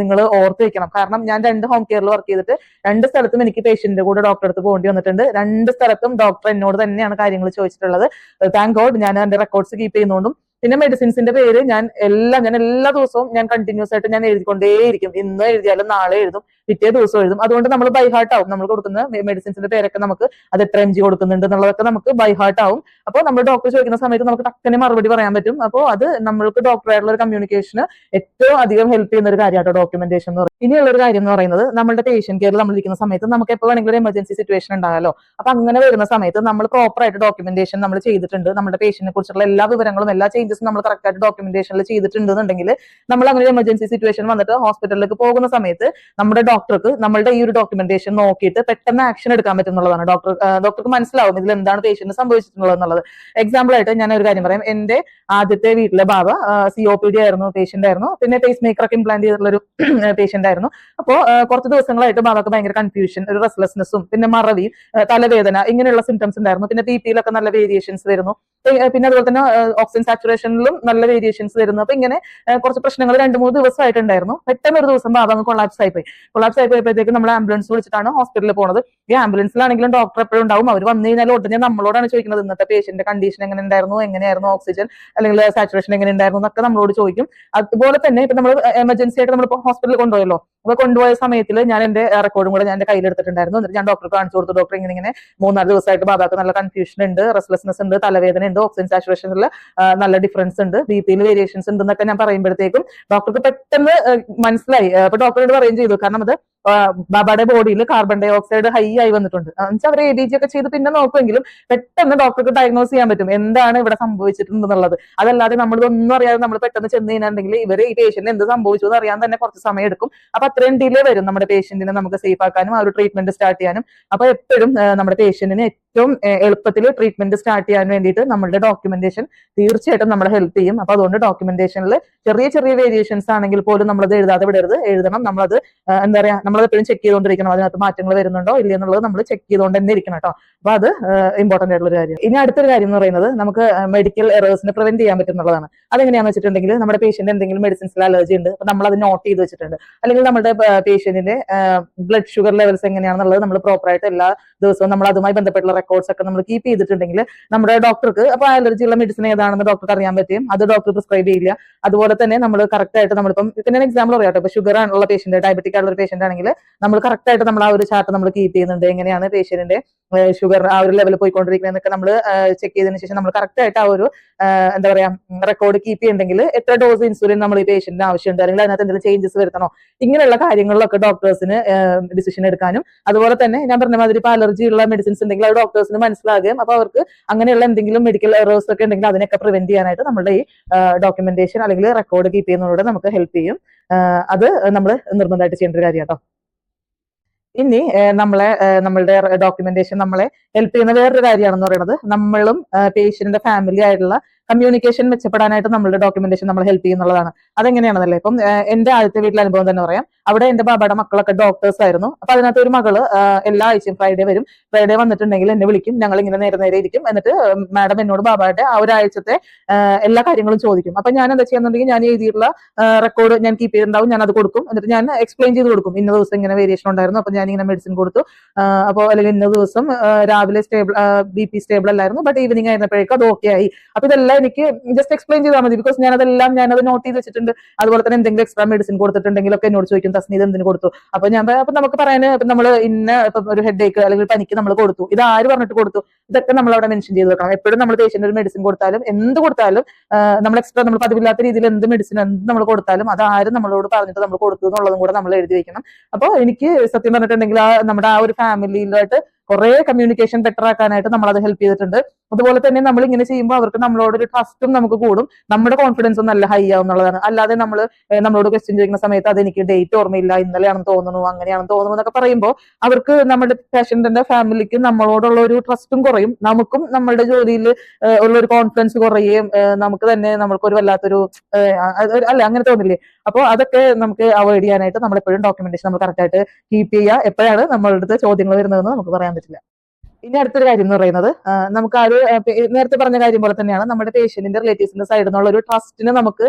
നിങ്ങൾ ഓർത്ത് വെക്കണം. കാരണം ഞാൻ രണ്ട് ഹോം കെയറിൽ വർക്ക് ചെയ്തിട്ട് രണ്ട് സ്ഥലത്തും എനിക്ക് പേഷ്യന്റിന്റെ കൂടെ ഡോക്ടറെ അടുത്ത് പോകേണ്ടി വന്നിട്ടുണ്ട്. രണ്ട് സ്ഥലത്തും ഡോക്ടർ എന്നോട് തന്നെയാണ് കാര്യങ്ങൾ ചോദിച്ചിട്ടുള്ളത് താങ്ക് ഗോഡ് ഞാൻ എന്റെ റെക്കോർഡ്സ് കീപ്പ് ചെയ്യുന്നതുകൊണ്ടും പിന്നെ മെഡിസിൻസിന്റെ പേര് ഞാൻ എല്ലാം ഞാൻ എല്ലാ ദിവസവും ഞാൻ കണ്ടിന്യൂസ് ആയിട്ട് ഞാൻ എഴുതിക്കൊണ്ടേയിരിക്കും. ഇന്ന് എഴുതിയാലും നാളെ എഴുതും. പിറ്റേ ദിവസം എഴുതും. അതുകൊണ്ട് നമ്മൾ ബൈ ഹാർട്ട് ആവും. നമ്മൾ കൊടുക്കുന്ന മെഡിസിൻസിന്റെ പേരൊക്കെ നമുക്ക് അത് എത്ര എം ജി കൊടുക്കുന്നുണ്ട് എന്നുള്ളതൊക്കെ നമുക്ക് ബൈ ഹാർട്ട് ആവും. അപ്പോൾ നമ്മൾ ഡോക്ടർ ചോദിക്കുന്ന സമയത്ത് നമുക്ക് ടക്കനെ മറുപടി പറയാൻ പറ്റും. അപ്പോൾ അത് നമ്മൾക്ക് ഡോക്ടറായിട്ടുള്ള ഒരു കമ്മ്യൂണിക്കേഷന് ഏറ്റവും അധികം ഹെൽപ്പ് ചെയ്യുന്ന ഒരു കാര്യമാണ് ഡോക്യുമെന്റേഷൻ എന്ന് പറയുന്നത്. ഇനിയുള്ള ഒരു കാര്യം എന്ന് പറയുന്നത് നമ്മുടെ പേഷ്യന്റ് കെയറിൽ നമ്മൾ ഇരിക്കുന്ന സമയത്ത് നമുക്ക് എപ്പോൾ വേണമെങ്കിലും ഒരു എമർജൻസി സിറ്റുവേഷൻ ഉണ്ടാകാലോ. അപ്പൊ അങ്ങനെ വരുന്ന സമയത്ത് നമ്മൾ പ്രോപ്പർ ആയിട്ട് ഡോക്യുമെന്റേഷൻ നമ്മൾ ചെയ്തിട്ടുണ്ട്. നമ്മുടെ പേഷ്യന്റിനെ കുറിച്ചുള്ള എല്ലാ വിവരങ്ങളും എല്ലാ ചേഞ്ചസും നമ്മൾ കറക്റ്റ് ആയിട്ട് ഡോക്യുമെന്റേഷനിൽ ചെയ്തിട്ടുണ്ടെന്നുണ്ടെങ്കിൽ നമ്മൾ അങ്ങനെ ഒരു എമർജൻസി സിറ്റുവേഷൻ വന്നിട്ട് ഹോസ്പിറ്റലിലേക്ക് പോകുന്ന സമയത്ത് നമ്മുടെ ഡോക്ടർക്ക് നമ്മളുടെ ഈ ഒരു ഡോക്യുമെന്റേഷൻ നോക്കിയിട്ട് പെട്ടെന്ന് ആക്ഷൻ എടുക്കാൻ പറ്റുന്നുള്ളതാണ്. ഡോക്ടർ ഡോക്ടർക്ക് മനസ്സിലാവും ഇതിൽ എന്താണ് പേഷ്യന്റ് സംഭവിച്ചിട്ടുള്ളത് എന്നുള്ളത്. എക്സാമ്പിൾ ആയിട്ട് ഞാൻ ഒരു കാര്യം പറയാം. എന്റെ ആദ്യത്തെ വീട്ടിലെ ബാബ സി ഒ പി ഡി ആയിരുന്നു പേഷ്യന്റ് ആയിരുന്നു. പിന്നെ പേസ് മേക്കർ ഒക്കെ ഇംപ്ലാന്റ് ചെയ്തിട്ടുള്ള ഒരു പേഷ്യന്റ് ആയിരുന്നു. അപ്പോൾ കുറച്ച് ദിവസങ്ങളായിട്ട് ബാബക്ക് ഭയങ്കര കൺഫ്യൂഷൻ ഒരു റെസ്ലെസ്നെസ്സും പിന്നെ മറവി തലവേദന ഇങ്ങനെയുള്ള സിംറ്റംസ് ഉണ്ടായിരുന്നു. പിന്നെ ബി പിയിലൊക്കെ നല്ല വേരിയേഷൻസ് വരുന്നു. പിന്നെ അതുപോലെ തന്നെ ഓക്സിജൻ സാച്ചുറേഷനിലും നല്ല വേരിയേഷൻസ് വരുന്നു. അപ്പൊ ഇങ്ങനെ കുറച്ച് പ്രശ്നങ്ങൾ രണ്ട് മൂന്ന് ദിവസമായിട്ടുണ്ടായിരുന്നു. പെട്ടെന്ന് ഒരു ദിവസം ബാബ അങ്ങ് കൊളാപ്സ് ആയിപ്പോയി. കൊളാപ്സ് ആയി പോയപ്പോഴത്തേക്ക് നമ്മൾ ആംബുലൻസ് വിളിച്ചിട്ടാണ് ഹോസ്പിറ്റലിൽ പോണത്. ഈ ആംബുലൻസിലാണെങ്കിലും ഡോക്ടർ എപ്പോഴും ഉണ്ടാവും. അവർ വന്നു കഴിഞ്ഞാൽ ഉടനെ നമ്മളോടാണ് ചോദിക്കുന്നത് ഇന്നത്തെ പേഷ്യന്റ് കണ്ടീഷൻ എങ്ങനെ ഉണ്ടായിരുന്നു? എങ്ങനെയായിരുന്നു ഓക്സിജൻ അല്ലെങ്കിൽ സാച്ചുറേഷൻ എങ്ങനെ ഉണ്ടായിരുന്നു? എന്നൊക്കെ നമ്മളോട് ചോദിക്കും. അതുപോലെ തന്നെ ഇപ്പൊ നമ്മൾ എമർജൻസി ആയിട്ട് നമ്മൾ ഹോസ്പിറ്റലിൽ കൊണ്ടുപോയല്ലോ. അപ്പൊ കൊണ്ടുപോയ സമയത്തിൽ ഞാൻ എന്റെ റെക്കോർഡും കൂടെ ഞാൻ എന്റെ കയ്യിലെടുത്തിട്ടുണ്ടായിരുന്നു എന്നിട്ട് ഞാൻ ഡോക്ടർ കാണിച്ചു കൊടുത്തു. ഡോക്ടർ ഇങ്ങനെ ഇങ്ങനെ മൂന്നാൽ ദിവസമായിട്ട് ബാബാക്ക് നല്ല കൺഫ്യൂഷൻ ഉണ്ട് റെസ്ലെസ്നെസ് ഉണ്ട് തലവേദന ഉണ്ട് ഓക്സിജൻ സാച്ചുറേഷനിൽ നല്ല ഡിഫറൻസ് ഉണ്ട് ബി പിയിൽ വേരിയേഷൻസ് ഉണ്ട് എന്നൊക്കെ ഞാൻ പറയുമ്പോഴത്തേക്കും ഡോക്ടർക്ക് പെട്ടെന്ന് മനസ്സിലായി. അപ്പൊ ഡോക്ടറോട് പറയുകയും ചെയ്തു. കാരണം അത് ബാബയുടെ ബോഡിയിൽ കാർബൺ ഡൈ ഓക്സൈഡ് ഹൈ ആയി വന്നിട്ടുണ്ട്. എന്നുവെച്ചാൽ അവർ എ ഡി ജി ഒക്കെ ചെയ്ത് പിന്നെ നോക്കുമെങ്കിലും പെട്ടെന്ന് ഡോക്ടർക്ക് ഡയഗ്നോസ് ചെയ്യാൻ പറ്റും. എന്താണ് ഇവിടെ സംഭവിച്ചിട്ടുണ്ടെന്നുള്ളത്. അതല്ലാതെ നമ്മൾ ഇതൊന്നും അറിയാതെ നമ്മൾ പെട്ടെന്ന് ചെന്ന് കഴിഞ്ഞിട്ടുണ്ടെങ്കിൽ ഇവർ ഈ പേഷ്യന്റ് എന്ത് സംഭവിച്ചു എന്ന് അറിയാൻ തന്നെ കുറച്ച് സമയം എടുക്കും. അപ്പൊ അത്രയും ഡിലേ വരും നമ്മുടെ പേഷ്യന്റിനെ നമുക്ക് സേഫ് ആക്കാനും ആ ഒരു ട്രീറ്റ്മെന്റ് സ്റ്റാർട്ട് ചെയ്യാനും. അപ്പൊ എപ്പോഴും നമ്മുടെ പേഷ്യന്റിന് ഏറ്റവും എളുപ്പത്തിൽ ട്രീറ്റ്മെന്റ് സ്റ്റാർട്ട് ചെയ്യാൻ വേണ്ടിയിട്ട് നമ്മുടെ ഡോക്യുമെന്റേഷൻ തീർച്ചയായിട്ടും നമ്മളെ ഹെൽപ്പ് ചെയ്യും. അപ്പൊ അതുകൊണ്ട് ഡോക്യുമെന്റേഷനിൽ ചെറിയ ചെറിയ വേരിയേഷൻസ് ആണെങ്കിൽ പോലും നമ്മളത് എഴുതാതെ വിടരുത്. എഴുതണം. നമ്മളത് എന്താ പറയാ നമ്മളത് എപ്പോഴും ചെക്ക് ചെയ്തുകൊണ്ടിരിക്കണം അതിനകത്ത് മാറ്റങ്ങൾ വരുന്നുണ്ടോ ഇല്ല എന്നുള്ളത് നമ്മൾ ചെക്ക് ചെയ്തുകൊണ്ട് തന്നെ ഇരിക്കണം കേട്ടോ. അപ്പൊ അത് ഇമ്പോർട്ടന്റ് ആയിട്ടുള്ള ഒരു കാര്യം. ഇനി അടുത്തൊരു കാര്യം എന്ന് പറയുന്നത് നമുക്ക് മെഡിക്കൽ എറേഴ്സിനെ പ്രിവെന്റ് ചെയ്യാൻ പറ്റുന്നുള്ളതാണ്. അതെങ്ങനെയാണെന്ന് വെച്ചിട്ടുണ്ടെങ്കിൽ നമ്മുടെ പേഷ്യന്റ് എന്തെങ്കിലും മെഡിസിൻസിൽ അലർജി ഉണ്ട് അപ്പൊ നമ്മൾ അത് നോട്ട് ചെയ്ത് വെച്ചിട്ടുണ്ട്. അല്ലെങ്കിൽ നമ്മുടെ പേഷ്യന്റിന്റെ ബ്ലഡ് ഷുഗർ ലെവൽസ് എങ്ങനെയാണെന്നുള്ളത് നമ്മൾ പ്രോപ്പർ ആയിട്ട് എല്ലാ ദിവസവും നമ്മൾ അതുമായി ബന്ധപ്പെട്ടുള്ള റെക്കോർഡ്സ് ഒക്കെ നമ്മൾ കീപ്പ് ചെയ്തിട്ടുണ്ടെങ്കിൽ നമ്മുടെ ഡോക്ടർക്ക് അപ്പൊ അലർജി ഉള്ള മെഡിസിൻ ഏതാണെന്ന് ഡോക്ടർക്ക് അറിയാൻ പറ്റും. അത് ഡോക്ടർ പ്രിസ്ക്രൈബ് ചെയ്യില്ല. അതുപോലെ തന്നെ നമ്മൾ കറക്റ്റ് ആയിട്ട് നമ്മളിപ്പം പിന്നെ എക്സാമ്പിൾ പറയാം ഇപ്പൊ ഷുഗർ ആണുള്ള പേഷ്യന്റ് ഡയബറ്റിക് ആയിട്ടുള്ള പേഷ്യന്റ് ആണെങ്കിൽ ഉണ്ടെങ്കിൽ നമ്മൾ കറക്റ്റ് ആയിട്ട് നമ്മൾ ആ ഒരു ചാർട്ട് നമ്മൾ കീപ്പ് ചെയ്യുന്നുണ്ട്. എങ്ങനെയാണ് പേഷ്യന്റിന്റെ ഷുഗർ ആ ഒരു ലെവൽ പോയിക്കൊണ്ടിരിക്കുന്നത് എന്നൊക്കെ നമ്മൾ ചെക്ക് ചെയ്തതിനു ശേഷം നമ്മൾ കറക്റ്റ് ആയിട്ട് ആ ഒരു എന്താ പറയാ റെക്കോർഡ് കീപ്പ് ചെയ്യുന്നുണ്ടെങ്കിൽ എത്ര ഡോസ് ഇൻസുലിൻ നമ്മൾ ഈ പേഷ്യന്റിന് ആവശ്യമുണ്ട്. അല്ലെങ്കിൽ അതിനകത്ത് എന്തെങ്കിലും ചേഞ്ചസ് വരുത്തണോ? ഇങ്ങനെയുള്ള കാര്യങ്ങളിലൊക്കെ ഡോക്ടേഴ്സിന് ഡിസിഷൻ എടുക്കാനും. അതുപോലെ തന്നെ ഞാൻ പറഞ്ഞ മാതിരി ഇപ്പൊ അലർജി ഉള്ള മെഡിസിൻസ് ഉണ്ടെങ്കിൽ അത് ഡോക്ടേഴ്സിന് മനസ്സിലാകുകയും അപ്പൊ അവർക്ക് അങ്ങനെയുള്ള എന്തെങ്കിലും മെഡിക്കൽ എറേഴ്സ് ഒക്കെ ഉണ്ടെങ്കിൽ അതിനൊക്കെ പ്രിവെന്റ് ചെയ്യാനായിട്ട് നമ്മുടെ ഈ ഡോക്യുമെന്റേഷൻ അല്ലെങ്കിൽ റെക്കോർഡ് കീപ്പ് ചെയ്യുന്നതിലൂടെ നമുക്ക് ഹെൽപ്പ് ചെയ്യും. അത് നമ്മൾ നിർബന്ധമായിട്ട് ചെയ്യേണ്ട ഒരു കാര്യം കേട്ടോ ഇനി നമ്മളെ നമ്മളുടെ ഡോക്യുമെന്റേഷൻ നമ്മളെ ഹെൽപ്പ് ചെയ്യുന്ന വേറൊരു കാര്യമാണെന്ന് പറയുന്നത് നമ്മളും പേഷ്യന്റിന്റെ ഫാമിലി ആയിട്ടുള്ള കമ്മ്യൂണിക്കേഷൻ മെച്ചപ്പെടാനായിട്ട് നമ്മളുടെ ഡോക്യുമെന്റേഷൻ നമ്മളെ ഹെൽപ്പ് ചെയ്യുന്നുള്ളതാണ്. അതെങ്ങനെയാണെന്നല്ലേ? ഇപ്പം എന്റെ ആദ്യത്തെ വീട്ടിലെ അനുഭവം തന്നെ പറയാം. അവിടെ എന്റെ ബാബയുടെ മക്കളൊക്കെ ഡോക്ടേഴ്സ് ആയിരുന്നു. അപ്പൊ അതിനകത്ത് ഒരു മകൾ എല്ലാ ആഴ്ചയും ഫ്രൈഡേ വരും. ഫ്രൈഡേ വന്നിട്ടുണ്ടെങ്കിൽ എന്നെ വിളിക്കും. ഞങ്ങൾ ഇങ്ങനെ നേരെ നേരെ ഇരിക്കും. എന്നിട്ട് മാഡം എന്നോട് ബാബയുടെ ആ ഒരാഴ്ചത്തെ എല്ലാ കാര്യങ്ങളും ചോദിക്കും. അപ്പൊ ഞാൻ എന്താ ചെയ്യുന്നുണ്ടെങ്കിൽ ഞാൻ എഴുതിയിട്ടുള്ള റെക്കോർഡ് ഞാൻ കീപ്പ് ചെയ്തിട്ടുണ്ടാവും. ഞാൻ അത് കൊടുക്കും. എന്നിട്ട് ഞാൻ എക്സ്പ്ലെയിൻ ചെയ്ത് കൊടുക്കും. ഇന്ന ദിവസം ഇങ്ങനെ വേരിയേഷൻ ഉണ്ടായിരുന്നു. അപ്പൊ ഞാൻ ഇങ്ങനെ മെഡിസിൻ കൊടുത്തു. അപ്പോൾ അല്ലെങ്കിൽ ഇന്ന ദിവസം രാവിലെ സ്റ്റേബിൾ ബി പി സ്റ്റേബിൾ അല്ലായിരുന്നു. ബട്ട് ഈവനിങ് ആയിരുന്നപ്പോഴേക്കും അത് ഓക്കെ ആയി. അപ്പൊ ഇതെല്ലാം എനിക്ക് ജസ്റ്റ് എക്സ്പ്ലെയിൻ ചെയ്താൽ മതി. ബിക്കോസ് ഞാൻ അതെല്ലാം ഞാനത് നോട്ട് ചെയ്ത് വെച്ചിട്ടുണ്ട്. അതുപോലെ തന്നെ എന്തെങ്കിലും എക്സ്ട്രാ മെഡിസിൻ കൊടുത്തിട്ടുണ്ടെങ്കിൽ ഒക്കെ എന്നോട് ചോദിക്കും തസ്നീത് എന്തിനു കൊടുത്തു? അപ്പൊ ഞാൻ അപ്പൊ നമുക്ക് പറയാൻ ഇപ്പൊ നമ്മൾ ഇന്ന ഇപ്പൊ ഒരു ഹെഡ് ഏക്ക് അല്ലെങ്കിൽ പനിക്ക് നമ്മൾ കൊടുത്തു. ഇത് ആര് പറഞ്ഞിട്ട് കൊടുത്തു? ഇതൊക്കെ നമ്മൾ അവിടെ മെൻഷൻ ചെയ്ത് വെക്കണം. എപ്പോഴും നമ്മൾ പേഷ്യന്റ് ഒരു മെഡിസിൻ കൊടുത്താലും എന്ത് കൊടുത്താലും നമ്മൾ എക്സ്ട്രാ നമ്മൾ പതിവില്ലാത്ത രീതിയിൽ എന്ത് മെഡിസിൻ എന്ത് നമ്മൾ കൊടുത്താലും അത് ആരും നമ്മളോട് പറഞ്ഞിട്ട് നമ്മൾ കൊടുത്തു എന്നുള്ളതും കൂടെ നമ്മൾ എഴുതി വെക്കണം. അപ്പോൾ എനിക്ക് സത്യം പറഞ്ഞിട്ടുണ്ടെങ്കിൽ ആ നമ്മുടെ ആ ഒരു ഫാമിലിയിലായിട്ട് കുറെ കമ്മ്യൂണിക്കേഷൻ ബെറ്റർ ആക്കാനായിട്ട് നമ്മൾ അത് ഹെൽപ്പ് ചെയ്തിട്ടുണ്ട്. അതുപോലെ തന്നെ നമ്മൾ ഇങ്ങനെ ചെയ്യുമ്പോൾ അവർക്ക് നമ്മളോട് ഒരു ട്രസ്റ്റും നമുക്ക് കൂടും. നമ്മുടെ കോൺഫിഡൻസും നല്ല ഹൈ ആവും എന്നുള്ളതാണ്. അല്ലാതെ നമ്മൾ നമ്മളോട് ക്വസ്റ്റ്യൻ ചോദിക്കുന്ന സമയത്ത് അത് എനിക്ക് ഡേറ്റ് ഓർമ്മയില്ല ഇന്നലെയാണെന്ന് തോന്നുന്നു അങ്ങനെയാണെന്ന് തോന്നുന്നു എന്നൊക്കെ പറയുമ്പോൾ അവർക്ക് നമ്മുടെ പേഷ്യന്റിന്റെ ഫാമിലിക്ക് നമ്മളോടുള്ള ഒരു ട്രസ്റ്റും കുറയും. നമുക്കും നമ്മളുടെ ജോലിയിൽ ഉള്ള ഒരു കോൺഫിഡൻസ് കുറയുകയും നമുക്ക് തന്നെ നമ്മൾക്ക് ഒരു വല്ലാത്തൊരു അല്ല അങ്ങനെ തോന്നില്ലേ? അപ്പോൾ അതൊക്കെ നമുക്ക് അവോയ്ഡ് ചെയ്യാനായിട്ട് നമ്മൾ എപ്പോഴും ഡോക്യുമെന്റേഷൻ നമ്മൾ കറക്റ്റ് ആയിട്ട് കീപ്പ് ചെയ്യുക. എപ്പോഴാണ് നമ്മളുടെ ചോദ്യങ്ങൾ വരുന്നതെന്ന് നമുക്ക് പറയാൻ പറ്റില്ല. ഇനി അടുത്തൊരു കാര്യം എന്ന് പറയുന്നത് നമുക്ക് ആ ഒരു നേരത്തെ പറഞ്ഞ കാര്യം പോലെ തന്നെയാണ് നമ്മുടെ പേഷ്യന്റിന്റെ റിലേറ്റീവ്സിന്റെ സൈഡിൽ നിന്നുള്ള ഒരു ട്രസ്റ്റിന് നമുക്ക്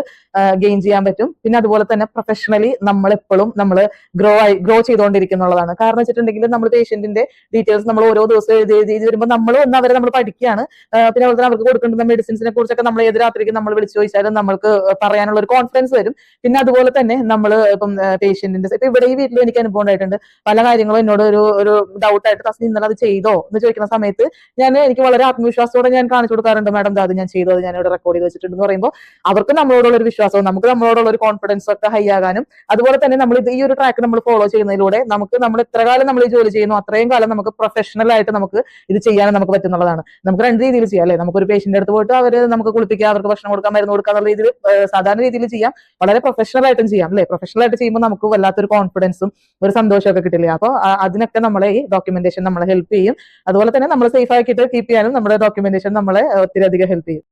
ഗെയിൻ ചെയ്യാൻ പറ്റും. പിന്നെ അതുപോലെ തന്നെ പ്രൊഫഷണലി നമ്മൾ എപ്പോഴും നമ്മൾ ഗ്രോ ആയി ഗ്രോ ചെയ്തുകൊണ്ടിരിക്കുന്നുള്ളതാണ്. കാരണം വെച്ചിട്ടുണ്ടെങ്കിൽ നമ്മൾ പേഷ്യന്റിന്റെ ഡീറ്റെയിൽസ് നമ്മൾ ഓരോ ദിവസം എഴുതി എഴുതി എഴുതി വരുമ്പോൾ നമ്മൾ ഒന്ന് അവരെ നമ്മൾ പഠിക്കുകയാണ്. പിന്നെ അതുപോലെ തന്നെ അവർക്ക് കൊടുക്കേണ്ടുന്ന മെഡിസിൻസിനെ കുറിച്ചൊക്കെ നമ്മൾ ഏത് രാത്രിക്ക് നമ്മൾ വിളിച്ചു ചോദിച്ചാലും നമ്മൾക്ക് പറയാനുള്ള ഒരു കോൺഫിഡൻസ് വരും. പിന്നെ അതുപോലെ തന്നെ നമ്മൾ ഇപ്പം പേഷ്യന്റിന്റെ ഇപ്പൊ ഇവിടെ ഈ വീട്ടിൽ എനിക്ക് അനുഭവം ഉണ്ടായിട്ടുണ്ട്. പല കാര്യങ്ങളും എന്നോട് ഒരു ഒരു ഡൗട്ടായിട്ട് തസ്നി ഇന്നലെ അത് ചെയ്തോ എന്ന് ചോദിക്കുന്ന സമയത്ത് ഞാൻ എനിക്ക് വളരെ ആത്മവിശ്വാസത്തോടെ ഞാൻ കാണിച്ചു കൊടുക്കാറുണ്ട്. മാഡം അത് ഞാൻ ചെയ്തു. അത് ഞാൻ ഇവിടെ റെക്കോർഡ് ചെയ്ത് വെച്ചിട്ടുണ്ട് എന്ന് പറയുമ്പോൾ അവർക്ക് നമ്മളോടുള്ള ഒരു വിശ്വാസവും നമുക്ക് നമ്മളോടുള്ള ഒരു കോൺഫിഡൻസ് ഒക്കെ ഹൈ ആകാനും അതുപോലെ തന്നെ നമ്മൾ ഈ ഒരു ട്രാക്ക് നമ്മൾ ഫോളോ ചെയ്യുന്നതിലൂടെ നമുക്ക് നമ്മൾ എത്ര കാലം നമ്മൾ ഈ ജോലി ചെയ്യുന്നു അത്രയും കാലം നമുക്ക് പ്രൊഫഷണൽ ആയിട്ട് നമുക്ക് ഇത് ചെയ്യാനും നമുക്ക് പറ്റുന്നതാണ് നമുക്ക് രണ്ട് രീതിയിൽ ചെയ്യാം അല്ലെ? നമുക്ക് ഒരു പേഷ്യന്റ് അടുത്ത് പോയിട്ട് അവർ നമുക്ക് കുളിപ്പിക്കുക അവർക്ക് ഭക്ഷണം കൊടുക്കാൻ മരുന്ന് കൊടുക്കുക എന്നുള്ള രീതിയിൽ സാധാരണ രീതിയിൽ ചെയ്യാം. വളരെ പ്രൊഫഷണൽ ആയിട്ടും ചെയ്യാം അല്ലെ? പ്രൊഫഷണൽ ആയിട്ട് ചെയ്യുമ്പോൾ നമുക്ക് വല്ലാത്തൊരു കോൺഫിഡൻസും ഒരു സന്തോഷമൊക്കെ കിട്ടില്ലേ? അപ്പോൾ അതിനൊക്കെ നമ്മളെ ഈ ഡോക്യുമെന്റേഷൻ നമ്മളെ ഹെൽപ്പ് ചെയ്യും. അതുപോലെ തന്നെ നമ്മൾ സേഫ് ആക്കിയിട്ട് കീപ്പ് ചെയ്യാനും നമ്മുടെ ഡോക്യുമെന്റേഷൻ നമ്മളെ ഒത്തിരി അധികം ഹെൽപ്പ് ചെയ്യും.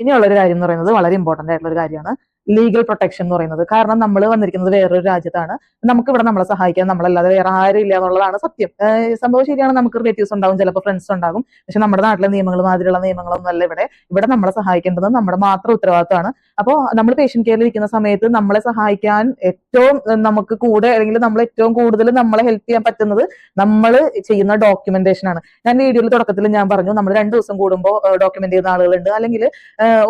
ഇനിയുള്ള ഒരു കാര്യം എന്ന് പറയുന്നത് വളരെ ഇമ്പോർട്ടന്റ് ആയിട്ടുള്ള ഒരു കാര്യമാണ്. ലീഗൽ പ്രൊട്ടക്ഷൻ എന്ന് പറയുന്നത്. കാരണം നമ്മൾ വന്നിരിക്കുന്നത് വേറൊരു രാജ്യത്താണ്. നമുക്ക് ഇവിടെ നമ്മളെ സഹായിക്കാൻ നമ്മളല്ലാതെ വേറെ ആരും ഇല്ല എന്നുള്ളതാണ് സത്യം. സംഭവം ശരിയാണ്. നമുക്ക് റിലേറ്റീവ്സ് ഉണ്ടാവും ചിലപ്പോൾ ഫ്രണ്ട്സ് ഉണ്ടാകും. പക്ഷെ നമ്മുടെ നാട്ടിലെ നിയമങ്ങൾ മാതിരിയുള്ള നിയമങ്ങളൊന്നും അല്ല ഇവിടെ. ഇവിടെ നമ്മളെ സഹായിക്കേണ്ടത് നമ്മുടെ മാത്രം ഉത്തരവാദിത്തമാണ് അപ്പോൾ നമ്മൾ പേഷ്യന്റ് കെയറിൽ ഇരിക്കുന്ന സമയത്ത് നമ്മളെ സഹായിക്കാൻ ഏറ്റവും നമുക്ക് കൂടെ അല്ലെങ്കിൽ നമ്മൾ ഏറ്റവും കൂടുതൽ നമ്മളെ ഹെൽപ്പ് ചെയ്യാൻ പറ്റുന്നത് നമ്മൾ ചെയ്യുന്ന ഡോക്യുമെന്റേഷൻ ആണ്. ഞാൻ വീഡിയോയിൽ തുടക്കത്തിൽ ഞാൻ പറഞ്ഞു നമ്മൾ രണ്ട് ദിവസം കൂടുമ്പോൾ ഡോക്യുമെന്റ് ചെയ്യുന്ന ആളുകളുണ്ട്. അല്ലെങ്കിൽ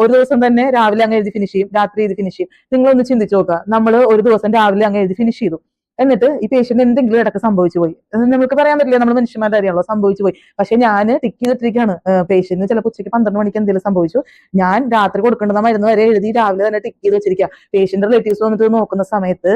ഒരു ദിവസം തന്നെ രാവിലെ അങ്ങ് എഴുതി ഫിനിഷ് ചെയ്യും. രാത്രി എഴുതി ഫിനിഷ് ചെയ്യും. നിങ്ങളൊന്ന് ചിന്തിച്ചു നോക്കുക. നമ്മൾ ഒരു ദിവസം രാവിലെ അങ്ങ് എഴുതി ഫിനിഷ് ചെയ്തു. എന്നിട്ട് ഈ പേഷ്യന്റ് എന്തെങ്കിലും ഇടയ്ക്ക് സംഭവിച്ചു പോയി. നമുക്ക് പറയാൻ പറ്റില്ല. നമ്മൾ മനുഷ്യന്മാരുടെ അറിയാമല്ലോ സംഭവിച്ചു പോയി. പക്ഷെ ഞാൻ ടിക്ക് ചെയ്തിട്ടിരിക്കുകയാണ് പേഷ്യന്റിന് ചിലപ്പോൾ ഉച്ചയ്ക്ക് പന്ത്രണ്ട് മണിക്ക് എന്തെങ്കിലും സംഭവിച്ചു. ഞാൻ രാത്രി കൊടുക്കേണ്ടതായിരുന്നു വരെ എഴുതി രാവിലെ തന്നെ ടിക്ക് ചെയ്ത് വെച്ചിരിക്കുക. പേഷ്യന്റ് റിലേറ്റീവ്സ് വന്നിട്ട് നോക്കുന്ന സമയത്ത്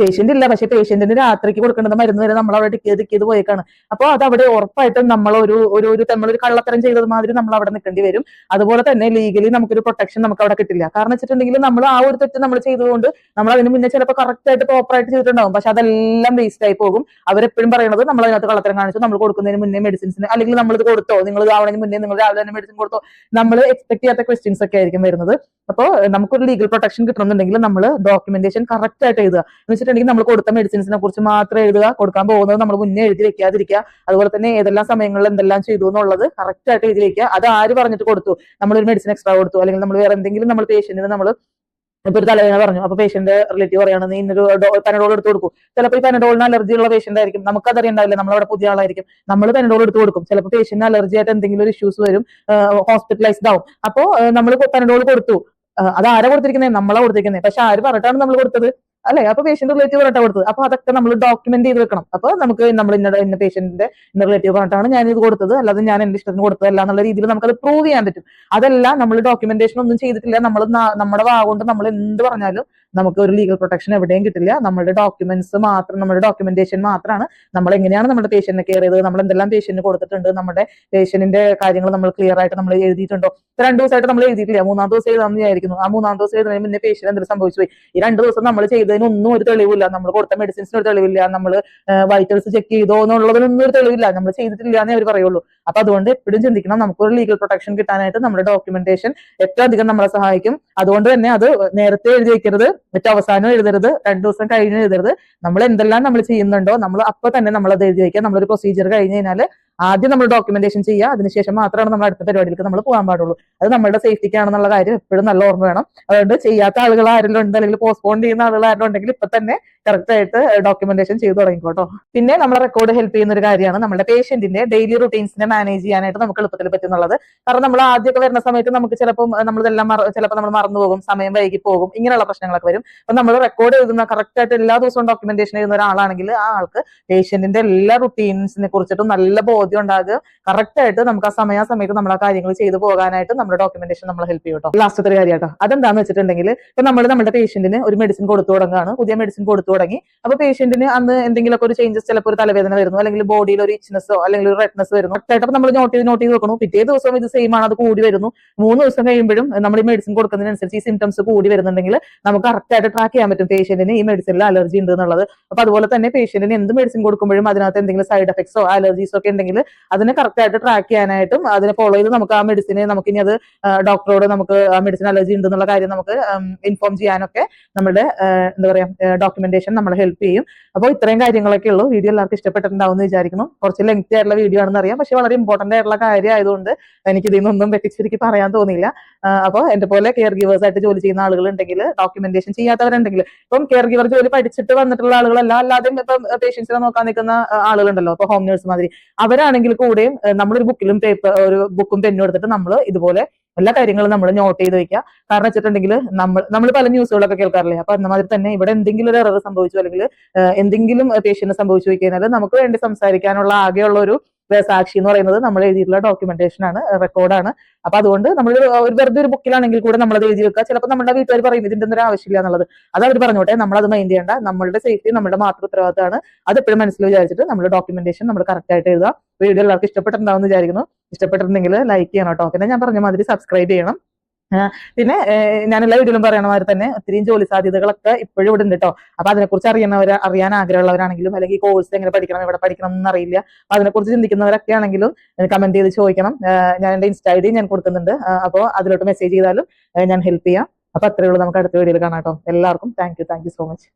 പേഷ്യന്റ് ഇല്ല. പക്ഷെ പേഷ്യന്റിന് രാത്രിക്ക് കൊടുക്കേണ്ടത് മരുന്ന് വരെ നമ്മൾ അവിടെ ടിക്കിയത് ടിക്കിയത് പോയേക്കാണ്. അപ്പോൾ അത് അവിടെ ഉറപ്പായിട്ടും നമ്മൾ ഒരു ഒരു ഒരു നമ്മളൊരു കള്ളത്തരം ചെയ്തത് മാതിരി നമ്മൾ അവിടെ നിൽക്കേണ്ടി വരും. അതുപോലെ തന്നെ ലീഗലി നമുക്കൊരു പ്രൊട്ടക്ഷൻ നമുക്ക് അവിടെ കിട്ടില്ല. കാരണം വെച്ചിട്ടുണ്ടെങ്കിൽ നമ്മൾ ആ ഒരു തെറ്റ് നമ്മൾ ചെയ്തുകൊണ്ട് നമ്മൾ അതിന് മുന്നേ ചിലപ്പോൾ കറക്റ്റ് ആയിട്ട് പ്രോപ്പർ ആയിട്ട് ചെയ്തിട്ടുണ്ടാവും. പക്ഷെ അതെല്ലാം വേസ്റ്റ് ആയി പോകും. അവരെപ്പോഴും പറയുന്നത് നമ്മൾ അതിനകത്ത് കള്ളത്തരം കാണിച്ചു. നമ്മൾ കൊടുക്കുന്നതിന് മുന്നേ മെഡിസിൻസിന് അല്ലെങ്കിൽ നമ്മൾ ഇത് കൊടുത്തോ? നിങ്ങൾ ആവണതിന് മുന്നേ നിങ്ങൾ രാവിലെ തന്നെ മെഡിസിൻ കൊടുത്തോ? നമ്മൾ എക്സ്പെക്ട് ചെയ്യാത്ത ക്വസ്റ്റ്യൻസ് ഒക്കെ ആയിരിക്കും വരുന്നത്. അപ്പോൾ നമുക്കൊരു ലീഗൽ പ്രൊട്ടക്ഷൻ കിട്ടണമെന്നുണ്ടെങ്കിൽ നമ്മൾ ഡോക്യുമെന്റേഷൻ കറക്റ്റ് ആയിട്ട് എഴുതുക. വെച്ചിട്ടുണ്ടെങ്കിൽ നമ്മൾ കൊടുത്ത മെഡിസിൻസിനെ കുറിച്ച് മാത്രം എഴുതുക കൊടുക്കാൻ പോകുന്നത് നമ്മൾ മുന്നേ എഴുതി വെക്കാതിരിക്കുക. അതുപോലെ തന്നെ ഏതെല്ലാം സമയങ്ങളിൽ എന്തെല്ലാം ചെയ്തു എന്നുള്ളത് കറക്റ്റ് ആയിട്ട് എഴുതി വെക്കുക. അത് ആര് പറഞ്ഞിട്ട് കൊടുത്തു? നമ്മളൊരു മെഡിസിൻ എക്സ്ട്രാ കൊടുത്തു. അല്ലെങ്കിൽ നമ്മൾ വേറെ എന്തെങ്കിലും നമ്മൾ പേഷ്യന്റിന് നമ്മൾ ഇപ്പൊ ഒരു തലവേദന പറഞ്ഞു. അപ്പൊ പേഷ്യന്റ് റിലേറ്റീവ് പറയാണ് നീ ഇന്നൊരു പെനഡോൾ എടുത്ത് കൊടുക്കും. ചിലപ്പോൾ ഈ പെനഡോളിന് അലർജി ഉള്ള പേഷ്യന്റ് ആയിരിക്കും. നമുക്ക് അറിയണ്ടാവില്ല. നമ്മളവിടെ പുതിയ ആളായിരിക്കും. നമ്മൾ പെനഡോൾ എടുത്ത് കൊടുക്കും. ചിലപ്പോൾ പേഷ്യന്റ് അലർജി ആയിട്ട് എന്തെങ്കിലും ഒരു ഇഷ്യൂസ് വരും ഹോസ്പിറ്റലൈസ്ഡ് ആവും. അപ്പോൾ നമ്മൾ പെനഡോൾ കൊടുത്തു. അത് ആരാ കൊടുത്തിരിക്കുന്നത് നമ്മളാ കൊടുത്തിരിക്കുന്നത് പക്ഷെ ആര് പറഞ്ഞിട്ടാണ് നമ്മൾ കൊടുത്തത്? അല്ലെ? അപ്പൊ പേഷ്യന്റ് റിലേറ്റീവ് പറഞ്ഞിട്ട് കൊടുത്തത്. അപ്പൊ അതൊക്കെ നമ്മൾ ഡോക്യുമെന്റ് ചെയ്ത് വെക്കണം. അപ്പൊ നമുക്ക് നമ്മൾ ഇന്ന ഇന്ന പേഷ്യന്റിന്റെ ഇന്ന റിലേറ്റീവ് പറഞ്ഞിട്ടാണ് ഞാൻ ഇത് കൊടുത്തത്. അല്ലാതെ ഞാൻ എന്റെ ഇഷ്ടത്തിന് കൊടുത്തതല്ല എന്നുള്ള രീതിയിൽ നമുക്കത് പ്രൂവ് ചെയ്യാൻ പറ്റും. അതല്ല നമ്മൾ ഡോക്യുമെന്റേഷൻ ഒന്നും ചെയ്തിട്ടില്ല. നമ്മൾ നമ്മുടെ വാ കൊണ്ട് നമ്മൾ എന്ത് പറഞ്ഞാലും നമുക്ക് ഒരു ലീഗൽ പ്രൊട്ടക്ഷൻ എവിടെയും കിട്ടില്ല. നമ്മുടെ ഡോക്യുമെന്റ്സ് മാത്രം നമ്മുടെ ഡോക്യുമെന്റേഷൻ മാത്രമാണ് നമ്മൾ എങ്ങനെയാണ് നമ്മുടെ പേഷ്യന്റിനെ കെയർ ചെയ്തത് നമ്മൾ എന്തെല്ലാം പേഷ്യന്റിന് കൊടുത്തിട്ടുണ്ട് നമ്മുടെ പേഷ്യന്റിന്റെ കാര്യങ്ങൾ നമ്മൾ ക്ലിയർ ആയിട്ട് നമ്മൾ എഴുതിയിട്ടുണ്ടോ? രണ്ടു ദിവസമായിട്ട് നമ്മൾ എഴുതിയിട്ടില്ല. മൂന്നാം ദിവസം എഴുതാമെന്ന് വിചാരിക്കുന്നു. ആ മൂന്നാം ദിവസം എഴുതുന്നതിന് മുന്നേ പേഷ്യന്റ് എന്തെങ്കിലും സംഭവിച്ചു പോയി ഈ രണ്ട് ദിവസം നമ്മൾ ചെയ്തതിനൊന്നും ഒരു തെളിവില്ല. നമ്മൾ കൊടുത്ത മെഡിസിൻസിന് ഒരു തെളിവില്ല. നമ്മൾ വൈറ്റൽസ് ചെക്ക് ചെയ്തോ എന്നുള്ളതിനൊന്നും ഒരു തെളിവില്ല. നമ്മൾ ചെയ്തിട്ടില്ല എന്നേ അവർ പറയുള്ളൂ. അപ്പൊ അതുകൊണ്ട് എപ്പോഴും ചിന്തിക്കണം. നമുക്കൊരു ലീഗൽ പ്രൊട്ടക്ഷൻ കിട്ടാനായിട്ട് നമ്മുടെ ഡോക്യുമെന്റേഷൻ ഏറ്റവും അധികം നമ്മളെ സഹായിക്കും. അതുകൊണ്ട് തന്നെ അത് നേരത്തെ എഴുതി വെക്കരുത്. ഏറ്റവും അവസാനം എഴുതരുത്. രണ്ടു ദിവസം കഴിഞ്ഞ് എഴുതരുത്. നമ്മൾ എന്തെല്ലാം നമ്മൾ ചെയ്യുന്നുണ്ടോ നമ്മൾ അപ്പൊ തന്നെ നമ്മൾ അത് എഴുതി വയ്ക്കുക നമ്മളൊരു പ്രൊസീജിയർ കഴിഞ്ഞ് കഴിഞ്ഞാൽ ആദ്യം നമ്മൾ ഡോക്യുമെന്റേഷൻ ചെയ്യുക അതിനുശേഷം മാത്രമാണ് നമ്മൾ അടുത്ത പരിപാടിയിലേക്ക് നമ്മൾ പോകാൻ പാടുള്ളൂ. അത് നമ്മുടെ സേഫ്റ്റിക്കാണെന്നുള്ള കാര്യം എപ്പോഴും നല്ല ഓർമ്മ വേണം. അതുകൊണ്ട് ചെയ്യാത്ത ആളുകൾ ആരെങ്കിലും ഉണ്ട് അല്ലെങ്കിൽ പോസ്റ്റ്പോൺ ചെയ്യുന്ന ആളുകൾ ആരെങ്കിലും ഉണ്ടെങ്കിൽ ഇപ്പൊ തന്നെ കറക്റ്റ് ആയിട്ട് ഡോക്യുമെന്റേഷൻ ചെയ്തു തുടങ്ങിക്കോട്ടോ പിന്നെ നമ്മളെ റെക്കോർഡ് ഹെൽപ്പ് ചെയ്യുന്ന ഒരു കാര്യമാണ് നമ്മുടെ പേഷ്യന്റിന്റെ ഡെയിലി റുട്ടീൻസിനെ മാനേജ് ചെയ്യാനായിട്ട് നമുക്ക് എളുപ്പത്തിൽ പറ്റുന്നുള്ളത്. കാരണം നമ്മൾ ആദ്യമൊക്കെ വരുന്ന സമയത്ത് നമുക്ക് ചിലപ്പോൾ നമ്മളിതെല്ലാം ചിലപ്പോൾ നമ്മൾ മറന്നു പോകും സമയം വൈകി പോകും ഇങ്ങനെയുള്ള പ്രശ്നങ്ങളൊക്കെ വരും. അപ്പൊ നമ്മൾ റെക്കോർഡ് എഴുതുന്ന കറക്റ്റ് ആയിട്ട് എല്ലാ ദിവസവും ഡോക്യുമെന്റേഷൻ എഴുതുന്ന ഒരാളാണെങ്കിൽ ആ ആൾക്ക് പേഷ്യന്റിന്റെ എല്ലാ റുട്ടീൻസിനെ കുറിച്ചിട്ടും നല്ല ബോധ്യം ഉണ്ടാകുക. കറക്റ്റ് ആയിട്ട് നമുക്ക് ആ സമയ സമയത്ത് നമ്മൾ ആ കാര്യങ്ങൾ ചെയ്തു പോകാനായിട്ട് നമ്മുടെ ഡോക്യുമെന്റേഷൻ നമ്മൾ ഹെൽപ്പ് ചെയ്യും കേട്ടോ ലാസ്റ്റത്തെ ഒരു കാര്യം കേട്ടോ അതെന്താന്ന് വെച്ചിട്ടുണ്ടെങ്കിൽ ഇപ്പൊ നമ്മൾ നമ്മുടെ പേഷ്യന്റിന് ഒരു മെഡിസിൻ കൊടുത്തു തുടങ്ങുകയാണ്. പുതിയ മെഡിസിൻ കൊടുത്തു തുടങ്ങി. അപ്പൊ പേഷ്യന്റിന് അന്ന് എന്തെങ്കിലുമൊക്കെ ഒരു ചേഞ്ചസ് ചിലപ്പോൾ ഒരു തലവേദന വരുന്നു. അല്ലെങ്കിൽ ബോഡിയിൽ ഒരു ഇച്ച്നെസ്സോ അല്ലെങ്കിൽ ഒരു റെഡ്നെസ് വരുന്നു. ആയിട്ട് നമ്മൾ നോട്ട് ചെയ്ത് നോട്ട് ചെയ്ത് വെക്കുന്നു പിറ്റേ ദിവസം ഇത് സെയിം ആണ് അത് കൂടി വരുന്നു. മൂന്ന് ദിവസം കഴിയുമ്പോഴും നമ്മൾ ഈ മെഡിസിൻ കൊടുക്കുന്നതിനനുസരിച്ച് ഈ സിംറ്റംസ് കൂടി വരുന്നുണ്ടെങ്കിൽ നമുക്ക് കറക്റ്റ് ആയിട്ട് ട്രാക്ക് ചെയ്യാൻ പറ്റും പേഷ്യന്റിന് ഈ മെഡിസിനിൽ അലർജി ഉണ്ട് എന്നുള്ളത് അപ്പൊ അതുപോലെ തന്നെ പേഷ്യന്റിന് എന്ത് മെഡിസിൻ കൊടുക്കുമ്പോഴും അതിനകത്ത് എന്തെങ്കിലും സൈഡ് എഫക്ട്സോ അലർജീസോ ഒക്കെ ഉണ്ടെങ്കിൽ അതിനെ കറക്റ്റ് ആയിട്ട് ട്രാക്ക് ചെയ്യാനായിട്ടും അതിനെ ഫോളോ ചെയ്ത് നമുക്ക് ആ മെഡിസിനെ നമുക്ക് ഇനി അത് ഡോക്ടറോട് നമുക്ക് ആ മെഡിസിൻ അലർജി ഉണ്ടെന്നുള്ള കാര്യം നമുക്ക് ഇൻഫോം ചെയ്യാനൊക്കെ നമ്മുടെ എന്താ പറയാ ഡോക്യുമെന്റേഷൻ നമ്മളെ ഹെൽപ്പ് ചെയ്യും. അപ്പോൾ ഇത്രയും കാര്യങ്ങളൊക്കെ ഉള്ളൂ. വീഡിയോ എല്ലാവർക്കും ഇഷ്ടപ്പെട്ടിട്ടുണ്ടാവും എന്ന് വിചാരിക്കുന്നു. കുറച്ച് ലെങ്തി ആയിട്ടുള്ള വീഡിയോ ആണെന്ന് അറിയാം. പക്ഷെ വളരെ ഇമ്പോർട്ടന്റ് ആയിട്ടുള്ള കാര്യം ആയതുകൊണ്ട് എനിക്ക് ഇതിൽ നിന്നൊന്നും പറയാൻ തോന്നിയില്ല. അപ്പോൾ എന്റെ പോലെ കെയർ ഗിവേഴ്സ് ആയിട്ട് ജോലി ചെയ്യുന്ന ആളുകൾ ഉണ്ടെങ്കിൽ ഡോക്യുമെന്റേഷൻ ചെയ്യാത്തവരുണ്ടെങ്കിൽ ഇപ്പം കെയർ ഗിവർ ജോലി പഠിച്ചിട്ട് വന്നിട്ടുള്ള ആളുകളല്ല അല്ലാതെ ഇപ്പം പേഷ്യൻസിനെ നോക്കാൻ നിൽക്കുന്ന ആളുകളുണ്ടല്ലോ. ഇപ്പൊ ഹോം നേഴ്സ് മാതിരി. അവരാണെങ്കിൽ കൂടെയും നമ്മളൊരു ബുക്കിലും പേപ്പർ ഒരു ബുക്കും പെന്നും എടുത്തിട്ട് നമ്മൾ ഇതുപോലെ എല്ലാ കാര്യങ്ങളും നമ്മൾ നോട്ട് ചെയ്ത് വെക്കുക കാരണം വെച്ചിട്ടുണ്ടെങ്കിൽ നമ്മൾ നമ്മൾ പല ന്യൂസുകളൊക്കെ കേൾക്കാറില്ലേ? അപ്പൊ അന്നമാതിരി തന്നെ ഇവിടെ എന്തെങ്കിലും ഒരു എറർ സംഭവിച്ചു അല്ലെങ്കിൽ എന്തെങ്കിലും പേഷ്യന്റ് സംഭവിച്ചു കഴിഞ്ഞാൽ നമുക്ക് വേണ്ടി സംസാരിക്കാനുള്ള ആകെയുള്ള ഒരു സാക്ഷി എന്ന് പറയുന്നത് നമ്മൾ എഴുതിയിട്ടുള്ള ഡോക്യുമെന്റേഷൻ ആണ് റെക്കോർഡാണ് അപ്പൊ അതുകൊണ്ട് നമ്മൾ ഒരു വെറുതെ ഒരു ബുക്കിലാണെങ്കിൽ കൂടെ അത് എഴുതി വെക്കുക. ചിലപ്പോൾ നമ്മുടെ വീട്ടുകാർ പറയും ഇതിന്റെ ഒന്നും ആവശ്യമില്ല എന്നുള്ളത്. അത് അവർ പറഞ്ഞോട്ടെ നമ്മൾ അത് മൈൻഡ് ചെയ്യേണ്ട. നമ്മളുടെ സേഫ്റ്റി നമ്മുടെ മാത്രം ഉത്തരവാദിത്തമാണ് അത് എപ്പോഴും മനസ്സിൽ വിചാരിച്ചിട്ട് നമ്മൾ ഡോക്യുമെന്റേഷൻ നമ്മൾ കറക്റ്റ് ആയിട്ട് എഴുതുക. വീഡിയോ എല്ലാവർക്കും ഇഷ്ടപ്പെട്ടിട്ടുണ്ടാവും വിചാരിക്കുന്നു. ഇഷ്ടപ്പെട്ടിട്ടുണ്ടെങ്കിൽ ലൈക്ക് ചെയ്യണം കേട്ടോ. പിന്നെ ഞാൻ പറഞ്ഞ മാതിരി സബ്സ്ക്രൈബ് ചെയ്യണം. പിന്നെ ഞാൻ എല്ലാ വീട്ടിലും പറയണ മാതിരി തന്നെ ഒത്തിരിയും ജോലി സാധ്യതകളൊക്കെ ഇപ്പോഴും ഇവിടെ ഉണ്ട് കേട്ടോ അപ്പൊ അതിനെക്കുറിച്ച് അറിയുന്നവർ അറിയാൻ ആഗ്രഹമുള്ളവരാണെങ്കിലും അല്ലെങ്കിൽ കോഴ്സ് എങ്ങനെ പഠിക്കണം എവിടെ പഠിക്കണം എന്ന് അറിയില്ല. അപ്പൊ അതിനെക്കുറിച്ച് ചിന്തിക്കുന്നവരൊക്കെ ആണെങ്കിലും കമന്റ് ചെയ്ത് ചോദിക്കണം. ഞാൻ എന്റെ ഇൻസ്റ്റ ഐ ഡി ഞാൻ കൊടുക്കുന്നുണ്ട്. അപ്പോൾ അതിലോട്ട് മെസ്സേജ് ചെയ്താലും ഞാൻ ഹെൽപ്പ് ചെയ്യാം. അപ്പൊ അത്രയേ ഉള്ളൂ. നമുക്ക് അടുത്ത വീഡിയോയിൽ കാണാം കേട്ടോ എല്ലാവർക്കും thank you thank you so much